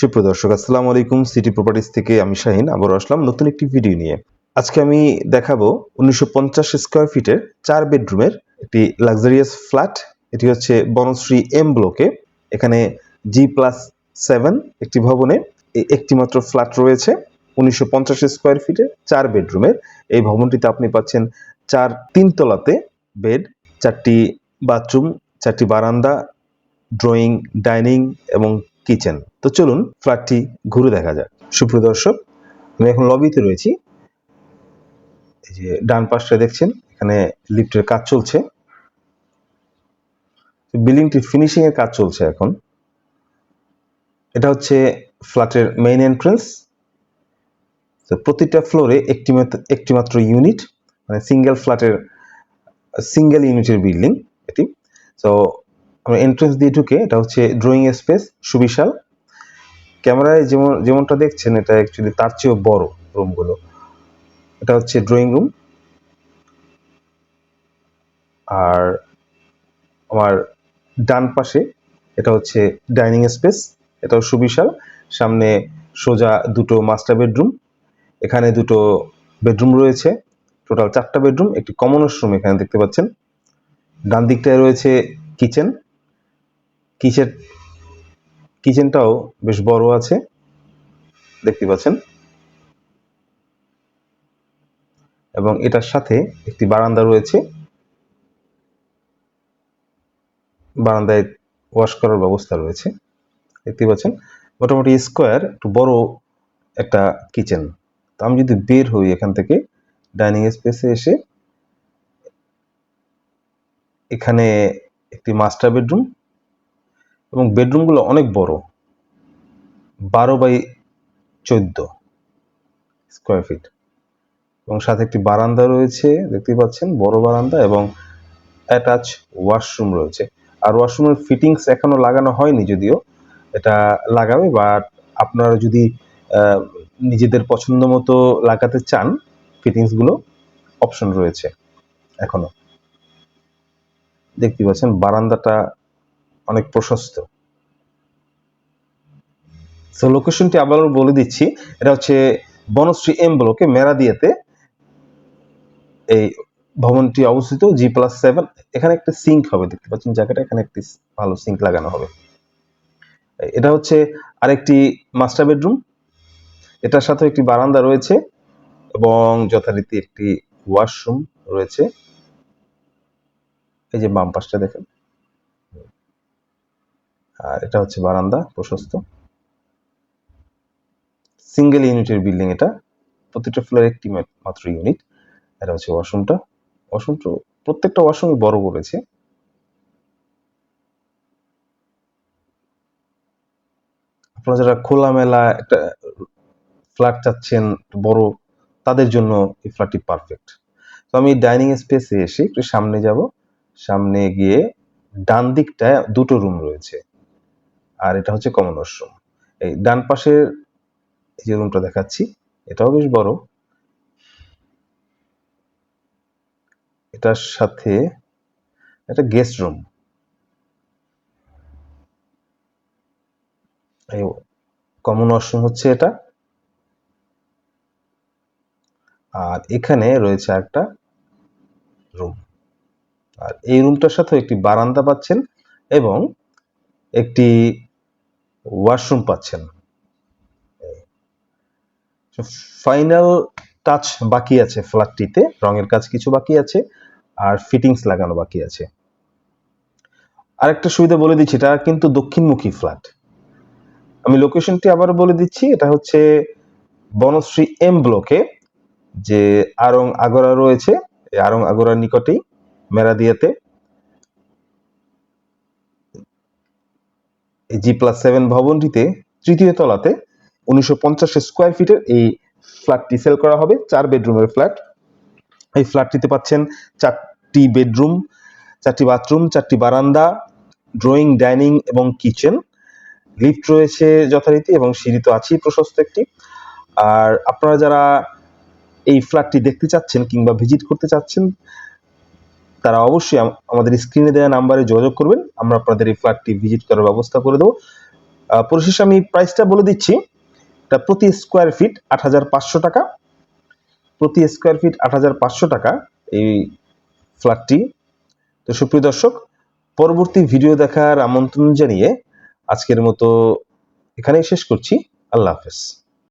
সুপ্রদর্শক আসসালামু আলাইকুম। City properties থেকে আমি শাহিন আবার আসলাম নতুন একটি ভিডিও নিয়ে। আজকে আমি দেখাবো উনিশশো পঞ্চাশ স্কোয়ার ফিটের চার বেডরুমের একটি লাক্সারিয়াস ফ্ল্যাট এটি হচ্ছে বনশ্রী এম ব্লকে এখানে জি প্লাস সেভেন একটি ভবনে একটি মাত্র ফ্ল্যাট রয়েছে। উনিশশো পঞ্চাশ স্কোয়ার ফিটের চার বেডরুমের এই ভবনটিতে আপনি পাচ্ছেন চার তিনতলাতে বেড চারটি বাথরুম চারটি বারান্দা ড্রয়িং ডাইনিং এবং কিচেন। তো চলুন ফ্ল্যাটটি ঘুরে দেখা যাক। সুপ্রিয় দর্শক, আমি এখন লবিতে রয়েছি। এই যে ডান পাশটা দেখছেন, এখানে লিফটের কাজ চলছে। বিল্ডিংটির ফিনিশিং এর কাজ চলছে এখন। এটা হচ্ছে ফ্ল্যাটের মেইন এন্ট্রেন্স তো প্রতিটা ফ্লোরে একটি একটি মাত্র ইউনিট মানে সিঙ্গেল ফ্ল্যাটের সিঙ্গেল ইউনিটের বিল্ডিং এটি। তো এন্ট্রেন্স দিয়ে ঢুকে, এটা হচ্ছে ড্রয়িং স্পেস সুবিশাল। ক্যামেরায় যেমন, যেমনটা দেখছেন, এটা অ্যাকচুয়ালি তার চেয়েও বড় রুমগুলো এটা হচ্ছে ড্রয়িং রুম আর আমার ডান পাশে, এটা হচ্ছে ডাইনিং স্পেস এটাও সুবিশাল। সামনে সোজা দুটো মাস্টার বেডরুম এখানে দুটো বেডরুম রয়েছে। টোটাল চারটা বেডরুম একটি কমন রুম এখানে দেখতে পাচ্ছেন। ডান দিকটায় রয়েছে কিচেন কিচেন, কিচেনটাও বেশ বড় আছে। দেখতে পাচ্ছেন। এবং এটার সাথে একটি বারান্দা রয়েছে। বারান্দায় ওয়াশ করার ব্যবস্থা রয়েছে। দেখতে পাচ্ছেন, মোটামুটি স্কোয়ার, একটু বড় একটা কিচেন। তো আমি যদি বের হই এখান থেকে, ডাইনিং স্পেসে এসে, এখানে একটি মাস্টার বেডরুম এবং বেডরুমগুলো অনেক বড়। বারো বাই চোদ্দ স্কোয়ার ফিট এবং সাথে একটি বারান্দা রয়েছে দেখতে পাচ্ছেন, বড় বারান্দা এবং অ্যাটাচ ওয়াশরুম রয়েছে। আর ওয়াশরুমের ফিটিংস এখনও লাগানো হয়নি যদিও, এটা লাগাবে বাট আপনারা যদি নিজেদের পছন্দ মতো লাগাতে চান ফিটিংসগুলো অপশন রয়েছে এখনও। দেখতে পাচ্ছেন, বারান্দাটা অনেক প্রশস্ত। তো লোকেশনটি আবারও বলে দিচ্ছি, এটা হচ্ছে বনশ্রী এম ব্লকে মেরাদিয়াতে এই ভবনটি অবস্থিত জি প্লাস সেভেন এখানে একটা সিঙ্ক হবে, দেখতে পাচ্ছেন জায়গাটা, এখানে একটি ভালো সিঙ্ক লাগানো হবে। এটা হচ্ছে আরেকটি মাস্টার বেডরুম এটার সাথে একটি বারান্দা রয়েছে এবং যথারীতি একটি ওয়াশরুম রয়েছে। এই যে বাম পাশটা দেখেন। আর এটা হচ্ছে বারান্দা, প্রশস্ত। সিঙ্গেল ইউনিটের বিল্ডিং এটা। প্রতিটা ফ্লোর একটি মাত্র ইউনিট এটা হচ্ছে ওয়াশরুমটা ওয়াশরুমটা প্রত্যেকটা ওয়াশরুমই বড় করেছে আপনারা যারা খোলামেলা একটা ফ্ল্যাট চাচ্ছেন বড়, তাদের জন্য এই ফ্ল্যাটটি পারফেক্ট তো আমি ডাইনিং স্পেসে এসে একটু সামনে যাব। সামনে গিয়ে ডান দিকটায় দুটো রুম রয়েছে। আর এটা হচ্ছে কমন ওয়াশরুম এই ডান পাশের যে রুমটা দেখাচ্ছি, এটাও বেশ বড়। এটার সাথে একটা গেস্ট রুম কমন ওয়াশরুম হচ্ছে এটা। আর এখানে রয়েছে একটা রুম আর এই রুমটার সাথে একটি বারান্দা পাচ্ছেন এবং একটি ওয়াশরুম পাচ্ছেন ফাইনাল টাচ বাকি আছে ফ্ল্যাটটিতে, রঙের কাজ কিছু বাকি আছে, আর ফিটিংস লাগানো বাকি আছে। আরেকটা সুবিধা বলে দিচ্ছি, এটা কিন্তু দক্ষিণমুখী ফ্ল্যাট। আমি লোকেশনটি আবার বলে দিচ্ছি, এটা হচ্ছে বনশ্রী এম ব্লকে, যে আরং আগরা রয়েছে আরং আগরার নিকটেই, মেরাদিয়াতে। জি প্লাস সেভেন ভবনটিতে তৃতীয় তলাতে উনিশশো পঞ্চাশ স্কোয়ার ফিটের এই ফ্ল্যাটটি সেল করা হবে, চার বেডরুমের ফ্ল্যাট এই ফ্ল্যাটটিতে পাচ্ছেন চারটি বেডরুম চারটি বাথরুম চারটি বারান্দা ড্রয়িং ডাইনিং এবং কিচেন লিফট রয়েছে যথারীতি এবং সিঁড়ি তো আছেই প্রশস্ত একটি। আর আপনারা যারা এই ফ্ল্যাটটি দেখতে চাচ্ছেন কিংবা ভিজিট করতে চাচ্ছেন তারা অবশ্যই আমাদের স্ক্রিনে দেওয়া নাম্বারে যোগাযোগ করবেন। আমরা আপনাদের এই ফ্ল্যাটটি ভিজিট করার ব্যবস্থা করে দেবো। পরিশেষে আমি প্রাইসটা বলে দিচ্ছি। এটা প্রতি স্কোয়ার ফিট আট হাজার পাঁচশো টাকা। প্রতি স্কোয়ার ফিট আট হাজার পাঁচশো টাকা এই ফ্ল্যাটটি তো সুপ্রিয় দর্শক, পরবর্তী ভিডিও দেখার আমন্ত্রণ জানিয়ে আজকের মতো এখানেই শেষ করছি। আল্লাহ হাফেজ।